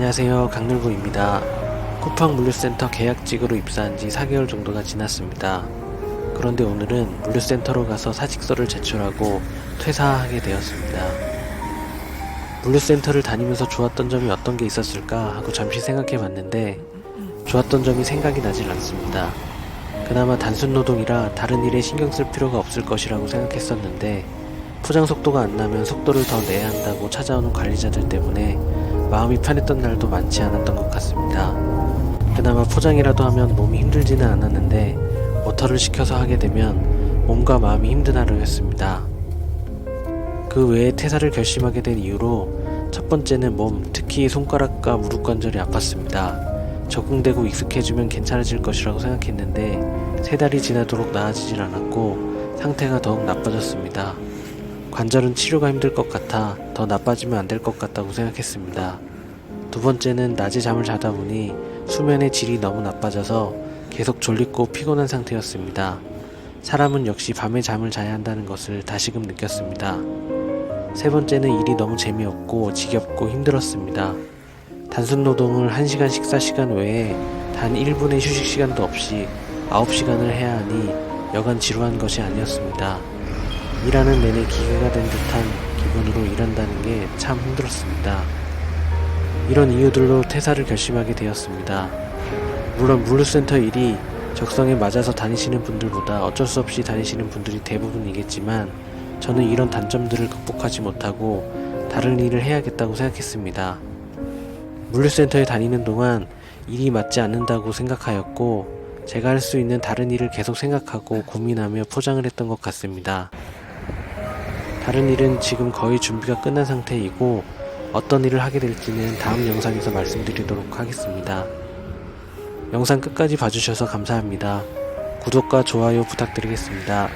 안녕하세요. 강늘구입니다. 쿠팡 물류센터 계약직으로 입사한 지 4개월 정도가 지났습니다. 그런데 오늘은 물류센터로 가서 사직서를 제출하고 퇴사하게 되었습니다. 물류센터를 다니면서 좋았던 점이 어떤 게 있었을까 하고 잠시 생각해 봤는데 좋았던 점이 생각이 나질 않습니다. 그나마 단순 노동이라 다른 일에 신경 쓸 필요가 없을 것이라고 생각했었는데 포장 속도가 안 나면 속도를 더 내야 한다고 찾아오는 관리자들 때문에 마음이 편했던 날도 많지 않았던 것 같습니다. 그나마 포장이라도 하면 몸이 힘들지는 않았는데 모터를 시켜서 하게 되면 몸과 마음이 힘든 하루였습니다. 그 외에 퇴사를 결심하게 된 이유로 첫 번째는 몸, 특히 손가락과 무릎 관절이 아팠습니다. 적응되고 익숙해지면 괜찮아질 것이라고 생각했는데 세 달이 지나도록 나아지질 않았고 상태가 더욱 나빠졌습니다. 관절은 치료가 힘들 것 같아 더 나빠지면 안 될 것 같다고 생각했습니다. 두 번째는 낮에 잠을 자다 보니 수면의 질이 너무 나빠져서 계속 졸리고 피곤한 상태였습니다. 사람은 역시 밤에 잠을 자야 한다는 것을 다시금 느꼈습니다. 세 번째는 일이 너무 재미없고 지겹고 힘들었습니다. 단순 노동을 1시간 식사 시간 외에 단 1분의 휴식 시간도 없이 9시간을 해야 하니 여간 지루한 것이 아니었습니다. 일하는 내내 기계가 된 듯한 기분으로 일한다는 게 참 힘들었습니다. 이런 이유들로 퇴사를 결심하게 되었습니다. 물론 물류센터 일이 적성에 맞아서 다니시는 분들보다 어쩔 수 없이 다니시는 분들이 대부분이겠지만 저는 이런 단점들을 극복하지 못하고 다른 일을 해야겠다고 생각했습니다. 물류센터에 다니는 동안 일이 맞지 않는다고 생각하였고 제가 할 수 있는 다른 일을 계속 생각하고 고민하며 포장을 했던 것 같습니다. 다른 일은 지금 거의 준비가 끝난 상태이고 어떤 일을 하게 될지는 다음 영상에서 말씀드리도록 하겠습니다. 영상 끝까지 봐주셔서 감사합니다. 구독과 좋아요 부탁드리겠습니다.